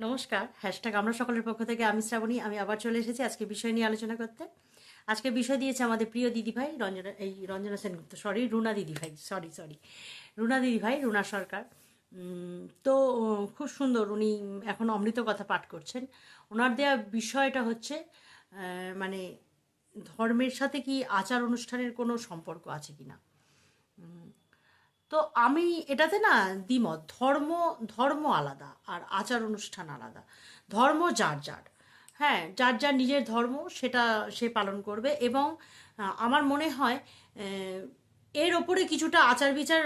নমস্কার হ্যাশট্যাগ আমরা সকলের পক্ষ থেকে আমি শ্রাবণী, আমি আবার চলে এসেছি আজকে বিষয় নিয়ে আলোচনা করতে। আজকে বিষয় দিয়েছে আমাদের প্রিয় দিদিভাই রঞ্জনা, এই রঞ্জনা সেনগুপ্ত সরি রুনা দিদিভাই সরি সরি রুনা দিদিভাই, রুনা সরকার। তো, খুব সুন্দর, উনি এখন অমৃত কথা পাঠ করছেন। ওনার দেওয়া বিষয়টা হচ্ছে মানে ধর্মের সাথে কি আচার অনুষ্ঠানের কোনো সম্পর্ক আছে কিনা? তো আমি এটাতে না দ্বিমত, ধর্ম ধর্ম আলাদা আর আচার অনুষ্ঠান আলাদা। ধর্ম যার যার। হ্যাঁ যার যার নিজের ধর্ম সেটা সে পালন করবে এবং আমার মনে হয় এর ওপরে কিছুটা আচার বিচার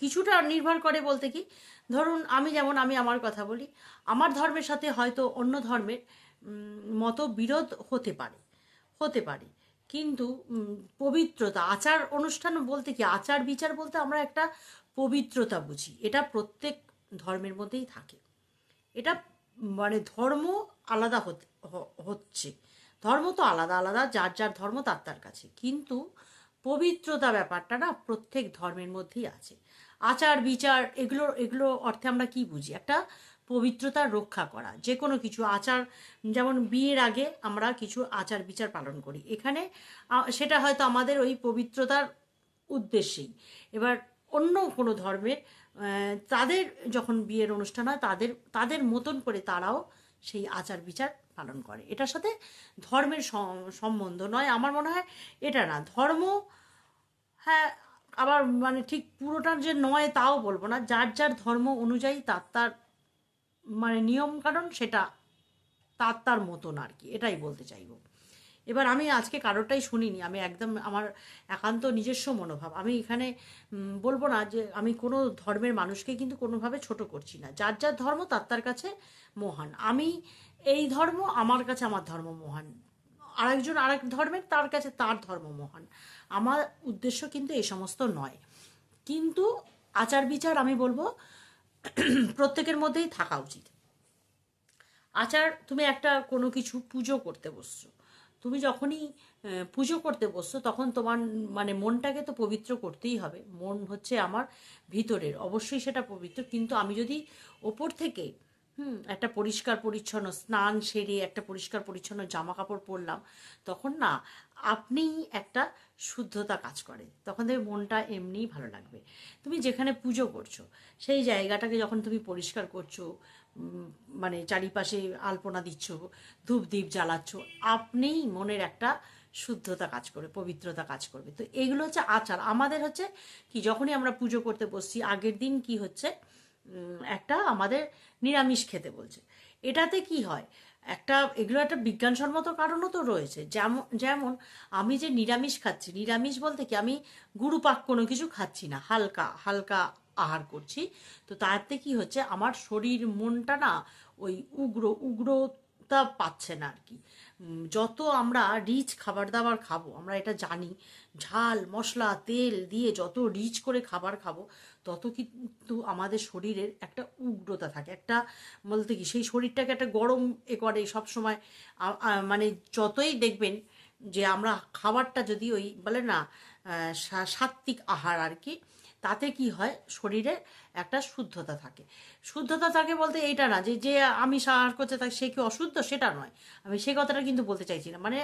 কিছুটা নির্ভর করে বলতে কি, ধরুন আমি যেমন আমি আমার কথা বলি, আমার ধর্মের সাথে হয়তো অন্য ধর্মের মতো বিরোধ হতে পারে হতে পারে। কিন্তু পবিত্রতা, আচার অনুষ্ঠান বলতে কি, আচার বিচার বলতে আমরা একটা পবিত্রতা বুঝি। এটা প্রত্যেক ধর্মের মধ্যেই থাকে। এটা মানে ধর্ম আলাদা হচ্ছে। ধর্ম তো আলাদা আলাদা, যার যার ধর্ম তার তার কাছে। কিন্তু পবিত্রতা ব্যাপারটা না প্রত্যেক ধর্মের মধ্যেই আছে। আচার, বিচার, এগুলো এগুলো অর্থে আমরা কি বুঝি? একটা পবিত্রতা রক্ষা করা। যে কোনো কিছু আচার, যেমন বিয়ের আগে আমরা কিছু আচার বিচার পালন করি। এখানে সেটা হয়তো আমাদের ওই পবিত্রতার উদ্দেশ্যেই। এবার অন্য কোনো ধর্মের তাদের যখন বিয়ের অনুষ্ঠান হয়, তাদের তাদের মতন করে তারাও সেই আচার বিচার পালন করে। এটার সাথে ধর্মের সম্বন্ধ নয়। আমার মনে হয় এটা না। ধর্ম হ্যাঁ আবার মানে ঠিক পুরোটা যে নয় তাও বলব না। যার যার ধর্ম অনুযায়ী তার তার মানে নিয়ম কারণ সেটা তার তার মতন আর কি, এটাই বলতে চাইব। এবার আমি আজকে কারোরটাই শুনিনি, আমি একদম আমার একান্ত নিজস্ব মনোভাব। আমি এখানে বলব না যে আমি কোনো ধর্মের মানুষকে কিন্তু কোনোভাবে ছোট করছি না। যার যার ধর্ম তার তার কাছে মহান। আমি এই ধর্ম আমার কাছে আমার ধর্ম মহান। আরেকজন আরেক ধর্মের তার কাছে তার ধর্ম মহান। আমার উদ্দেশ্য কিন্তু এই সমস্ত নয়। কিন্তু আচার বিচার আমি বলব প্রত্যেকের মধ্যেই থাকা উচিত। আচার, তুমি একটা কোনো কিছু পুজো করতে বসছো। তুমি যখনই পুজো করতে বসছো, তখন তোমার মানে মনটাকে তো পবিত্র করতেই হবে। মন হচ্ছে আমার ভিতরের। অবশ্যই সেটা পবিত্র, কিন্তু আমি যদি ওপর থেকে হুম, একটা পরিষ্কার পরিচ্ছন্ন স্নান সেরে একটা পরিষ্কার পরিচ্ছন্ন জামা কাপড় পরলাম, তখন না আপনিই একটা শুদ্ধতা কাজ করে, তখন দেখবে মনটা এমনিই ভালো লাগবে। তুমি যেখানে পুজো করছ, সেই জায়গাটাকে যখন তুমি পরিষ্কার করছ মানে চারিপাশে আলপনা দিচ্ছ, ধূপ দ্বীপ জ্বালাচ্ছ, আপনিই মনের একটা শুদ্ধতা কাজ করবে, পবিত্রতা কাজ করবে। তো এগুলো হচ্ছে আচার। আমাদের হচ্ছে কি, যখনই আমরা পুজো করতে বসছি, আগের দিন কি হচ্ছে একটা আমাদের নিরামিষ খেতে বলছে। এটাতে কি হয়? একটা, এগুলো একটা বিজ্ঞানসম্মত কারণও তো রয়েছে। যেমন যেমন আমি যে নিরামিষ খাচ্ছি, নিরামিষ বলতে কি আমি গুরুপাক কোনো কিছু খাচ্ছি না, হালকা হালকা আহার করছি। তো তাতে কি হচ্ছে? আমার শরীর মনটা না ওই উগ্র, উগ্রতা পাচ্ছে না আর কি। যত আমরা রিচ খাবার দাবার খাব আমরা এটা জানি ঝাল মশলা তেল দিয়ে যত রিচ করে খাবার খাব তত কিন্তু আমাদের শরীরের একটা উগ্রতা থাকে একটা বলতে কি সেই শরীরটাকে একটা গরম এ করে সবসময় মানে যতই দেখবেন যে আমরা খাবারটা যদি ওই বলে না আহ, সা- সাত্বিক আহার আর কি তাতে কি হয়? শরীরে একটা শুদ্ধতা থাকে। শুদ্ধতা থাকে বলতে এইটা না যে যে আমি আহার করছে তাকে সে কি অশুদ্ধ? সেটা নয়। আমি সেই কথাটা কিন্তু বলতে চাইছি না। মানে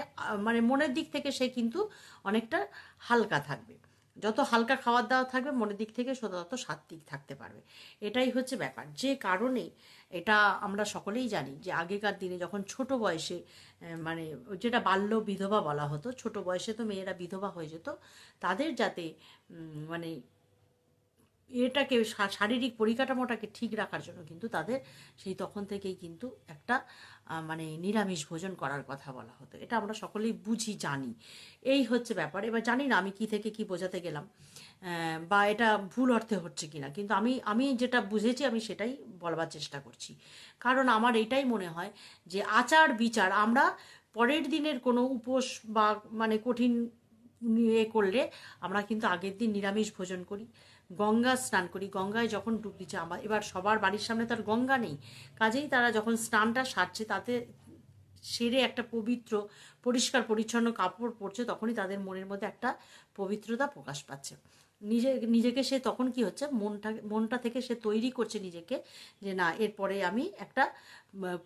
মানে মনের দিক থেকে সে কিন্তু অনেকটা হালকা থাকবে। যত হালকা খাবার দাওয়া থাকবে, মনের দিক থেকে সে তত সাত্বিক থাকতে পারবে। এটাই হচ্ছে ব্যাপার। যে কারণে এটা আমরা সকলেই জানি যে, আগেকার দিনে যখন ছোট বয়সে মানে যেটা বাল্য বিধবা বলা হতো, ছোট বয়সে তো মেয়েরা বিধবা হয়ে যেত, তাদের যাতে মানে এটাকে শারীরিক পরিকাঠামোটাকে ঠিক রাখার জন্য কিন্তু তাদের সেই তখন থেকেই কিন্তু একটা মানে নিরামিষ ভোজন করার কথা বলা হতো। এটা আমরা সকলেই বুঝি, জানি। এই হচ্ছে ব্যাপার। এবার জানি না আমি কি থেকে কি বোঝাতে গেলাম বা এটা ভুল অর্থে হচ্ছে কি না কিন্তু আমি আমি যেটা বুঝেছি, আমি সেটাই বলবার চেষ্টা করছি। কারণ আমার এটাই মনে হয় যে আচার বিচার আমরা পরের দিনের কোনো উপোস বা মানে কঠিন ইয়ে করলে আমরা কিন্তু আগের দিন নিরামিষ ভোজন করি গঙ্গা স্নান করি। গঙ্গায় যখন ডুব দিচ্ছে, আমার এবার সবার বাড়ির সামনে তার গঙ্গা নেই। কাজেই তারা যখন স্নানটা সারছে, তাতে সেরে একটা পবিত্র, পরিষ্কার, পরিচ্ছন্ন কাপড় পরছে, তখনই তাদের মনের মধ্যে একটা পবিত্রতা প্রকাশ পাচ্ছে। নিজে, নিজেকে সে তখন কি হচ্ছে, মনটা মনটা থেকে সে তৈরি করছে নিজেকে যে না, এরপরে আমি একটা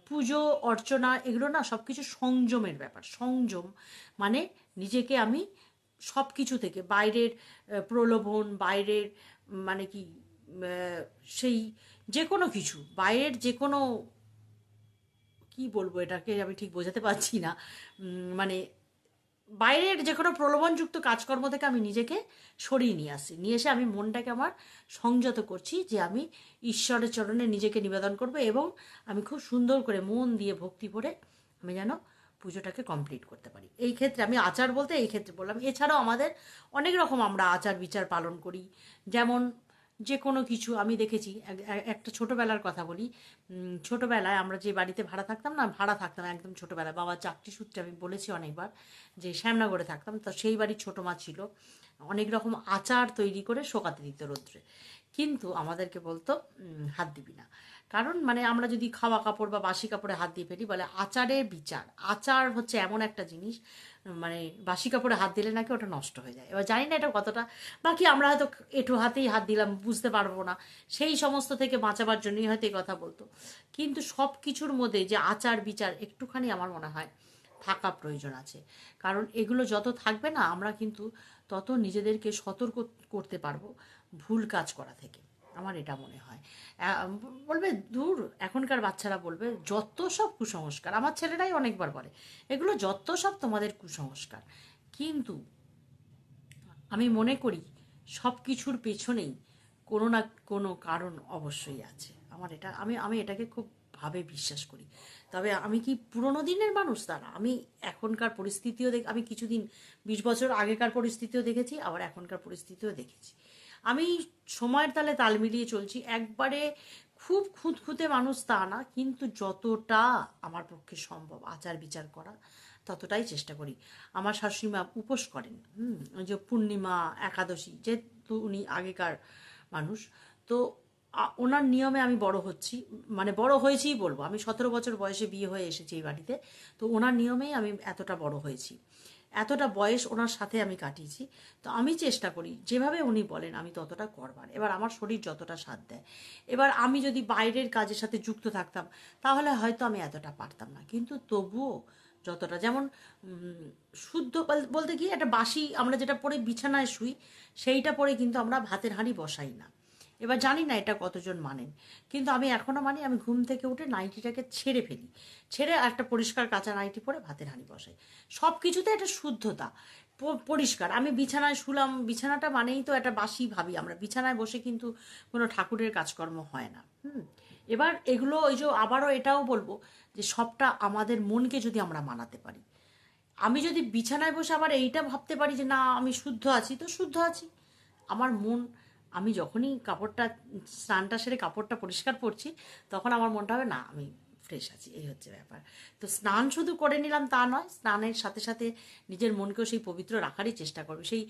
পুজো, অর্চনা, এগুলো না সব কিছু সংযমের ব্যাপার। সংযম মানে নিজেকে আমি সব কিছু থেকে, বাইরের প্রলোভন, বাইরের মানে কি সেই যে কোনো কিছু, বাইরের যে কোনো কি বলব এটাকে আমি ঠিক বোঝাতে পারছি না মানে বাইরের যে কোনো প্রলোভনযুক্ত কাজকর্ম থেকে আমি নিজেকে সরিয়ে নিয়ে আসি। নিয়ে এসে আমি মনটাকে আমার সংযত করছি যে আমি ঈশ্বরের চরণে নিজেকে নিবেদন করব এবং আমি খুব সুন্দর করে মন দিয়ে ভক্তি ভরে আমি যেন পুজোটাকে কমপ্লিট করতে পারি। এই ক্ষেত্রে আমি আচার বলতে এই ক্ষেত্রে বললাম, এছাড়াও আমাদের অনেক রকম আমরা আচার বিচার পালন করি। যেমন যে কোনো কিছু, আমি দেখেছি, এক- এক- একটা ছোটোবেলার কথা বলি। ছোটোবেলায় আমরা যে বাড়িতে ভাড়া থাকতাম না, ভাড়া থাকতাম একদম ছোটোবেলায়। বাবা চাকরি সূত্রে আমি বলেছি অনেকবার যে শ্যামনগরে থাকতাম, তো সেই বাড়ির ছোটো মা ছিল। অনেক রকম আচার তৈরি করে শোকাতে দিত রৌদ্রে। কিন্তু আমাদেরকে বলতো হাত দিবি না। কারণ মানে আমরা যদি খাওয়া কাপড় বা বাসি কাপড়ে হাত দিয়ে ফেলি, বলে আচারের বিচার। আচার হচ্ছে এমন একটা জিনিস মানে বাসি কাপড়ে হাত দিলে নাকি ওটা নষ্ট হয়ে যায়। এবার জানি না এটা কতটা, বাকি আমরা হয়তো এঁটো হাতেই হাত দিলাম, বুঝতে পারব না। সেই সমস্ত থেকে বাঁচাবার জন্যই হয়তো এই কথা বলতো। কিন্তু সব কিছুর মধ্যে যে আচার, বিচার, একটুখানি আমার মনে হয় থাকা প্রয়োজন আছে। কারণ এগুলো যত থাকবে না, আমরা কিন্তু তত নিজেদেরকে সতর্ক করতে পারব ভুল কাজ করা থেকে। আমার এটা মনে হয়। বলবে দূর এখনকার বাচ্চারা বলবে, যত সব কুসংস্কার, আমার ছেলেরাই অনেকবার বলে, এগুলো যত সব তোমাদের কুসংস্কার। কিন্তু আমি মনে করি, সব কিছুর পেছনেই কোনো না কোনো কারণ অবশ্যই আছে। আমার এটা, আমি আমি এটাকে খুব ভাবে বিশ্বাস করি। তবে আমি কি পুরোনো দিনের মানুষ? তারা আমি এখনকার পরিস্থিতিও দেখ, আমি কিছুদিন, বিশ বছর আগেকার পরিস্থিতিও দেখেছি, আবার এখনকার পরিস্থিতিও দেখেছি। আমি সময়ের তালে তাল মিলিয়ে চলছি। একবারে খুব খুঁতখুঁতে মানুষ তা না, কিন্তু যতটা আমার পক্ষে সম্ভব আচার বিচার করা, ততটাই চেষ্টা করি। আমার শাশুড়িমা উপোস করেন, হুম যে পূর্ণিমা, একাদশী, যেহেতু উনি আগেকার মানুষ, তো ওনার নিয়মে আমি বড় হচ্ছি মানে বড় হয়েছিই বলব, আমি সতেরো বছর বয়সে বিয়ে হয়ে এসেছি এই বাড়িতে, তো ওনার নিয়মেই আমি এতটা বড় হয়েছি। এতটা বয়স ওনার সাথে আমি কাটিয়েছি। তো আমি চেষ্টা করি, যেভাবে উনি বলেন আমি ততটা করবার। এবার আমার শরীর যতটা সাথ দেয়। এবার আমি যদি বাইরের কাজের সাথে যুক্ত থাকতাম, তাহলে হয়তো আমি এতটা পারতাম না। কিন্তু তবুও যতটা, যেমন শুদ্ধ বল- বলতে কি, একটা বাসি আমরা যেটা পরে বিছানায় শুই, সেইটা পরে কিন্তু আমরা ভাতের হাঁড়ি বসাই না। এবার জানি না এটা কতজন মানেন। কিন্তু আমি এখনও মানি, আমি ঘুম থেকে উঠে নাইটিটাকে ছেড়ে ফেলি। ছেড়ে একটা পরিষ্কার কাঁচা নাইটি পরে ভাতের হাঁড়ি বসাই। সব কিছুতে একটা শুদ্ধতা পরিষ্কার। আমি বিছানায় শুলাম, বিছানাটা মানেই তো একটা বাসি ভাবি আমরা। বিছানায় বসে কিন্তু কোনো ঠাকুরের কাজকর্ম হয় না। হুম, এবার এগুলো ওই যে আবারও এটাও বলব যে সবটা আমাদের মনকে যদি আমরা মানাতে পারি। আমি যদি বিছানায় বসে আবার এইটা ভাবতে পারি যে না, আমি শুদ্ধ আছি, তো শুদ্ধ আছি। আমার মন আমি যখনই কাপড়টা, স্নানটা সেরে কাপড়টা পরিষ্কার করছি তখন আমার মনটা হবে, না, আমি ফ্রেশ আছি। এই হচ্ছে ব্যাপার। তো স্নান শুধু করে নিলাম তা নয়, স্নানের সাথে সাথে নিজের মনকেও সেই পবিত্র রাখারই চেষ্টা করবে। সেই,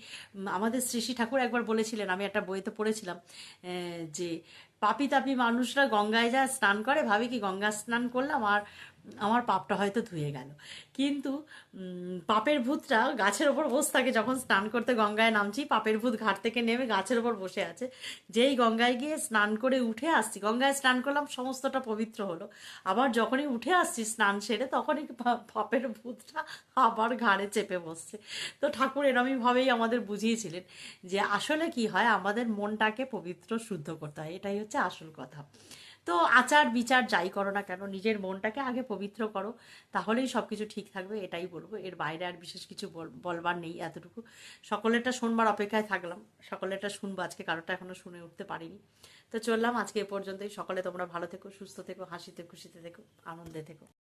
আমাদের শ্রী ঠাকুর একবার বলেছিলেন, আমি একটা বইতে পড়েছিলাম যে, পাপি তাপি মানুষরা গঙ্গায় যায়, স্নান করে, ভাবে কি গঙ্গা স্নান করলাম, আর আমার পাপটা হয়তো ধুয়ে গেল। কিন্তু পাপের ভূতটা গাছের ওপর বসে থাকে, যখন স্নান করতে গঙ্গায় নামছি, পাপের ভূত ঘাট থেকে নেমে গাছের ওপর বসে আছে। যেই গঙ্গায় গিয়ে স্নান করে উঠে আসছি, গঙ্গায় স্নান করলাম, সমস্তটা পবিত্র হলো। আবার যখনই উঠে আসছি স্নান সেরে, তখনই পাপের ভূতটা আবার ঘাড়ে চেপে বসছে। তো ঠাকুর এরমইভাবেই আমাদের বুঝিয়েছিলেন যে আসলে কি হয়, আমাদের মনটাকে পবিত্র, শুদ্ধ করতে হয়। এটাই হচ্ছে আসল কথা। তো আচার বিচার যাই করো না কেন, নিজের মনটাকে আগে পবিত্র করো, তাহলেই সব কিছু ঠিক থাকবে, এটাই বলব। এর বাইরে আর বিশেষ কিছু বল- বলবার নেই এতটুকু। সকলেরটা শোনবার অপেক্ষায় থাকলাম, সকলেরটা শুনব, আজকে কারোটা এখনও শুনে উঠতে পারিনি। তো চললাম আজকে এ পর্যন্তই, সকলে তোমরা ভালো থেকো, সুস্থ থেকো, হাসিতে খুশিতে থেকো, আনন্দে থেকো।